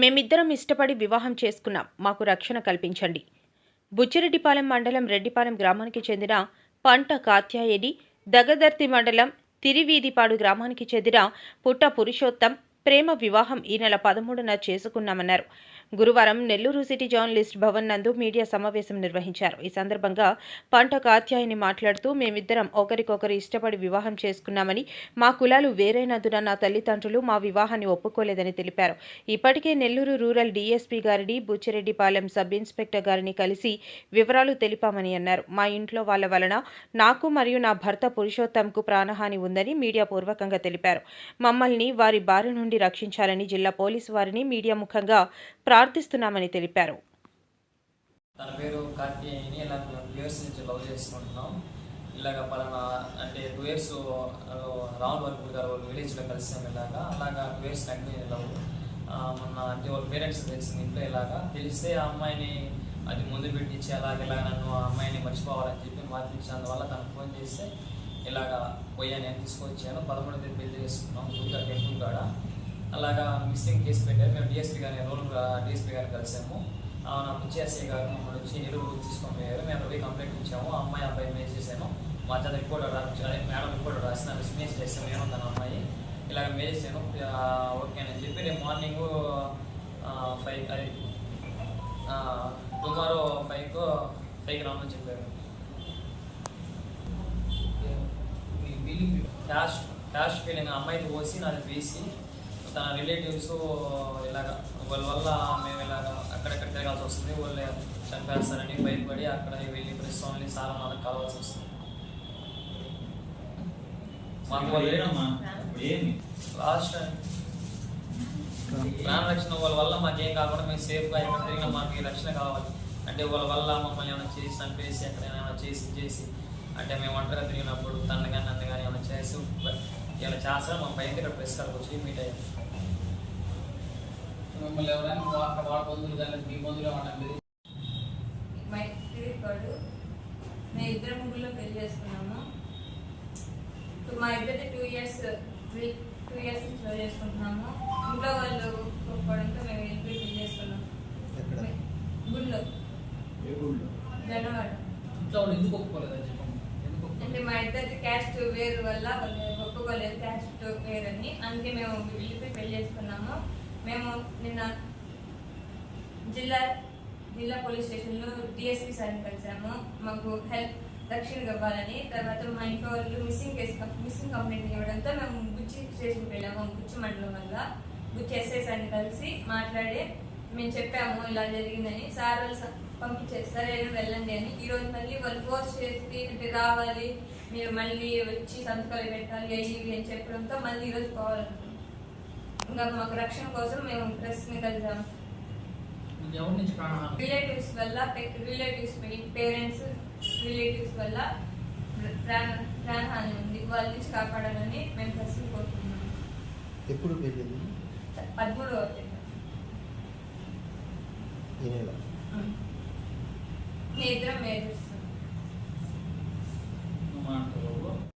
మేమిద్దరం ఇష్టపడి వివాహం చేసుకున్నాం. మాకు రక్షణ కల్పించండి. బుచ్చిరెడ్డిపాలెం మండలం రెడ్డిపాలెం గ్రామానికి చెందిన పంట కాత్యాయని దగదర్తి మండలం తిరివీధిపాడు గ్రామానికి చెందిన పుట్ట పురుషోత్తం ప్రేమ వివాహం ఈ నెల పదమూడున చేసుకున్నామన్నారు. గురువారం నెల్లూరు సిటీ జర్నలిస్ట్ భవన్ నందు మీడియా సమావేశం నిర్వహించారు. ఈ సందర్భంగా పంట కాత్యాయని మాట్లాడుతూ మేమిద్దరం ఒకరికొకరు ఇష్టపడి వివాహం చేసుకున్నామని మా కులాలు వేరైనందున నా తల్లిదండ్రులు మా వివాహాన్ని ఒప్పుకోలేదని తెలిపారు. ఇప్పటికే నెల్లూరు రూరల్ డీఎస్పీ గారిని బుచ్చిరెడ్డిపాలెం సబ్ ఇన్స్పెక్టర్ గారిని కలిసి వివరాలు తెలిపామని అన్నారు. మా ఇంట్లో వాళ్ళ వలన నాకు మరియు నా భర్త పురుషోత్తంకు ప్రాణహాని ఉందని మీడియా పూర్వకంగా తెలిపారు. మమ్మల్ని వారి బారి నుండి రక్షించాలని జిల్లా పోలీసు వారిని మీడియా ముఖంగా ప్రార్థిస్తున్నామని తెలిపారు. తన పేరు కార్తీయని ఇలా టూ ఇయర్స్ నుంచి లవ్ చేసుకుంటున్నాం ఇలాగ పలానా అంటే టూ ఇయర్స్ రావుల వరకు గారు వాళ్ళ విలేజ్లో కలిసాం ఇలాగా. అలాగా టూ ఇయర్స్ కంటిన్యూ లవ్ మొన్న అంటే వాళ్ళ పేరెంట్స్ తెలిసింది ఇంట్లో ఇలాగా. తెలిస్తే ఆ అమ్మాయిని అది ముందు పెట్టించి అలాగే ఇలా నన్ను ఆ అమ్మాయిని మర్చిపోవాలని చెప్పి మార్పించినందువల్ల తనకు ఫోన్ చేస్తే ఇలాగా పోయా నేను తీసుకొచ్చాను. పదమూడు తేదీ పెళ్ళి చేసుకున్నాం గుడిగా టెంపుల్ కాడ. అలాగా మిస్సింగ్ కేసు పెట్టారు. మేము డిఎస్పీ గారిని రోల్ డిఎస్పీ గారిని కలిసాము. ఆ, నా పిచ్చేసే గారు మమ్మల్ని వచ్చి ఎరువు తీసుకొని పోయారు. మేము పోయి కంప్లైంట్ ఇచ్చాము. అమ్మాయి అబ్బాయి మేజ్ చేశాను. మా చేత రిపోర్ట్ అదే మేడం రిపోర్ట్ రాసి నాకు స్మేజ్ చేసాము ఏముందని అమ్మాయి. ఇలాగ మేజ్ చేశాను. ఆ, ఓకే అని చెప్పి రేపు మార్నింగ్ ఫైవ్ అది టుమారో ఫైవ్కు ఫైవ్కి రామని చెప్పారు. Caste caste feeling. అమ్మాయికి పోసి నాది బీసీ. తన రిలేటివ్స్ ఇలాగ వాళ్ళ వల్ల మేము ఇలాగ అక్కడక్కడ తిరగాల్సి వస్తుంది. వాళ్ళు చంపేస్తారని భయపడి అక్కడ వెళ్ళి ప్రస్తుతాన్ని చాలా మనకు కలవాల్సి వస్తుంది. మాకు లాస్ట్ ప్రాణ రక్షణ వాళ్ళ వల్ల మాకేం కాకుండా మేము సేఫ్గా ఎక్కడ తిరిగినా మాకు రక్షణ కావాలి. అంటే వాళ్ళ వల్ల మమ్మల్ని ఏమైనా చేసి చంపేసి ఎక్కడైనా చేసి చేసి అంటే మేము ఒంటరిగా తిరిగినప్పుడు తను కానీ నన్ను కానీ ఏమైనా చేసి ఇలా చేస్తారా మా ప్రెస్ కాడికి వచ్చి మీట్ అయ్యాం మిమ్మల్ని ఎవరైనా వా- వాళ్ళ బంధువులు కానీ మీ బంధువులు ఏమన్నా మైత్రి గారు మేము ఇద్దరు ముగ్గురులో పెళ్ళి చేసుకున్నాము. ఇప్పుడు మా ఇద్దరి two years two years love చేసుకుంటున్నాము. ఇంట్లో వాళ్ళు ఒప్పుకోవడంతో మేము వెళ్ళిపోయి పెళ్ళి చేసుకున్నాం ఎక్కడ? గుళ్ళో. జనవాడ ఇంట్లో వాళ్ళు ఎందుకు ఎందుకు అంటే ఒప్పుకోలేదు? మా ఇద్దరి క్యాస్ట్ వేరు వల్ల వాళ్ళు ఒప్పుకోలేదు క్యాస్ట్ వేరని. అందుకే మేము వెళ్ళిపోయి పెళ్ళి చేసుకున్నాము. మేము నిన్న జిల్లా జిల్లా పోలీస్ స్టేషన్లో డిఎస్పీ సార్ని కలిసాము. మాకు హెల్ప్ రక్షణ ఇవ్వాలని తర్వాత మా ఇంట్లో వాళ్ళు మిస్సింగ్ కేసు మిస్సింగ్ కంప్లైంట్ ఇవ్వడంతో మేము బుచ్చి స్టేషన్కి వెళ్ళాము బుచ్చి మండలం వల్ల. బుచ్చి ఎస్ఐ సార్ని కలిసి మాట్లాడి మేము చెప్పాము ఇలా జరిగిందని. సార్ వాళ్ళు స- పంపించేసి సరే వెళ్ళండి అని. ఈరోజు మళ్ళీ వాళ్ళు ఫోర్స్ చేసి అంటే రావాలి మీరు మళ్ళీ వచ్చి సంతకాలు పెట్టాలి అయ్యి అని చెప్పడంతో మళ్ళీ ఈరోజు పోవాలనుకుంటున్నాం. ఇంకా మాకు రక్షణ కోసం మేము ఎవరి నుంచి ప్రాణహాని? రిలేటివ్స్ వల్ల రిలేటివ్స్ పేరెంట్స్ రిలేటివ్స్ వల్ల ప్రాణ ప్రాణహాని ఉంది. వాళ్ళ నుంచి కాపాడాలని మేము ప్రశ్న కోరుతున్నాం ఎప్పుడు పెళ్ళింది పదమూడవ మీ ఇద్దరం మేజర్స్